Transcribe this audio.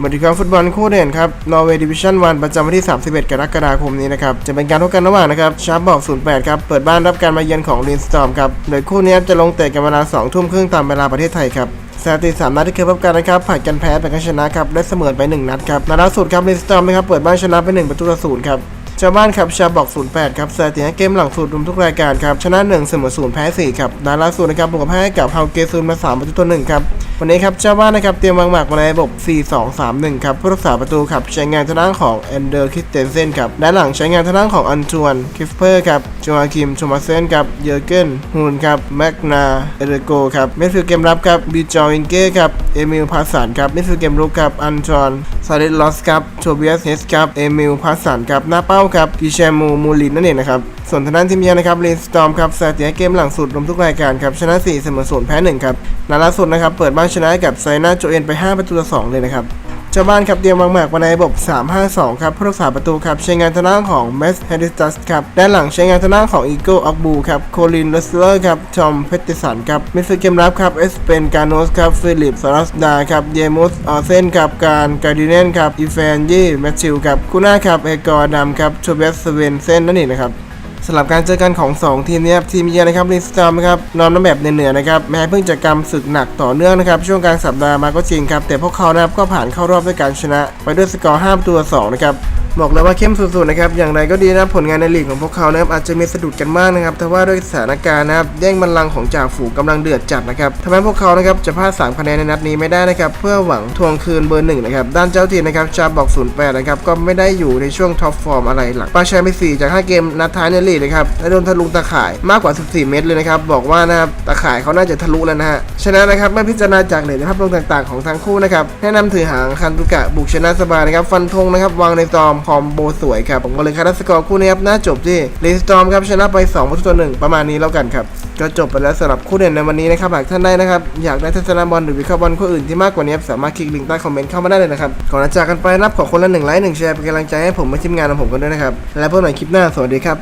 บริการฟุตบอลคู่เด่นครับนอร์เวย์ดิวิชั่นวันประจำวันที่ 31 กรกฎาคมนี้นะครับจะเป็นการพบกันระหว่างนะครับชาร์ปบอก 08 ครับ เปิดบ้านรับการมาเยือนของลินสตอมครับโดยคู่นี้จะลงเตะกันเวลา 2 ทุ่มครึ่งตามเวลาประเทศไทยครับสถิติสามนัดที่เคยพบกันนะครับผ่านกันแพ้ไปกันชนะครับและเสมอไป 1 นัดครับนัดล่าสุดครับลินสตอมนะครับเปิดบ้านชนะไป 1 ประตูต่อศูนย์ครับชาวบ้านครับชาบอก 08 ครับสถิติเกมหลังสุดรวมทุกรายการครับชนะ 1 เสมอ0แพ้4ครับดาล่าสุดนะครับบุกกับให้กับเฮาเกซูนมา3ประตูต่อ1ครับวันนี้ครับชาบ้านนะครับเตรียมวางหมากมาในระบบ 4-2-3-1 ครับผู้รักษาประตูครับใช้งานทางด้านของแอนเดอร์คิสเตนเซนครับด้านหลังใช้งานทางด้านของอันชวนคิฟเปอร์ครับโจอาคิมโชมาเซนครับเยอร์เกนฮูนครับแมกนาเอเรโกครับเมดฟิลเกมรับครับบีจอวินเก้ครับเอมิลพาสันครับเมดฟิลเกมรุกครับอันชอนซาเลตลอสครับโทเบียสเฮสครับเอมิลพาสันครับหน้าเป้าครับกิเชมูมูลินนั่นเองนะครับส่วนทางด้านทีมเยือนนะครับลินสตอมครับสถิติเกมหลังสุดรวมทุกรายการครับชนะ4เสมอ0แพ้1ครับนัดล่าสุดนะครับเปิดบ้านชนะกับไซน่าโจเอนไป 5 ประตูต่อ2เลยนะครับเจ้าบ้านครับเตรียมวางหมากมาในระบบ 3-5-2 ครับผู้รักษาประตูครับใช้งานทางด้านของเมสเฮดิสตัสครับด้านหลังใช้งานทางด้านของอีโกออกบูครับโคลินเลสเลอร์ครับทอมเพตติสันครับมิดฟิลด์เกมรับครับเอสเปนการโนสครับฟิลิปซารัสดาครับเยมุสออเซนครับการการดิเนนครับอีแฟนยี่แมทธิวครับคูน่าครับเอกอร์ดัมครับโชเบสเวนเซนนั่นเองนะครับ สำหรับการเจอกันของ 2 ทีมเนี้ครับทีมเยือนนะครับลิสตอมนะครับนอนน้ำแบบเหนือๆนะครับแม้เพิ่งจะกำศึกหนักต่อเนื่องนะครับช่วงกลางสัปดาห์มาก็จริงครับแต่พวกเขานะครับก็ผ่านเข้ารอบด้วยการชนะ ไปด้วยสกอร์5ประตูต่อ2นะครับ บอกเลยว่าเข้มสุดๆนะครับอย่างไรก็ดีนะผลงานในลีกของพวกเขานะครับอาจจะมีสะดุดกันมากนะครับแต่ว่าด้วยสถานการณ์นะครับแย่งบัลลังก์ของจ่าฝูงกำลังเดือดจัดนะครับทำให้พวกเขานะครับจะพลาด3คะแนนในนัดนี้ไม่ได้นะครับเพื่อหวังทวงคืนเบอร์หนึ่งนะครับด้านเจ้าทีมนะครับชาบอก08นะครับก็ไม่ได้อยู่ในช่วงท็อปฟอร์มอะไรหลักปาแชมไป4จาก 5 เกมนัดท้ายในลีกนะครับและโดนทะลุตะข่ายมากกว่า 14 เมตรเลยนะครับบอกว่านะครับตะข่ายเขาน่าจะทะลุแล้วนะฮะชนะนะครับเมื่อพิจารณาจากเหรียญภาพรวมต่าง ๆของทั้งคู่นะครับแนะนำถือหางคันตุกะบุกชนะสบายนะครับฟันธงนะครับวางในซอมคอมโบสวยครับ ผมก็เลยคาดสกอร์คู่นี้ครับน่าจบที่ลินสตอมครับชนะไป2ประตูต่อหนึ่งประมาณนี้แล้วกันครับก็จบไปแล้วสำหรับคู่เด่นในวันนี้นะครับหากท่านได้นะครับอยากได้ทัศนบอลหรือวิเคราะห์บอลคู่อื่นที่มากกว่านี้สามารถคลิกลิงก์ใต้คอมเมนต์เข้ามาได้เลยนะครับก่อนจากกันไปรับขอคนละหนึ่งไลค์หนึ่งแชร์เป็นกำลังใจให้ผมและทีมงานของผมกันด้วยนะครับและพบกันใหม่คลิปหน้าสวัสดีครับ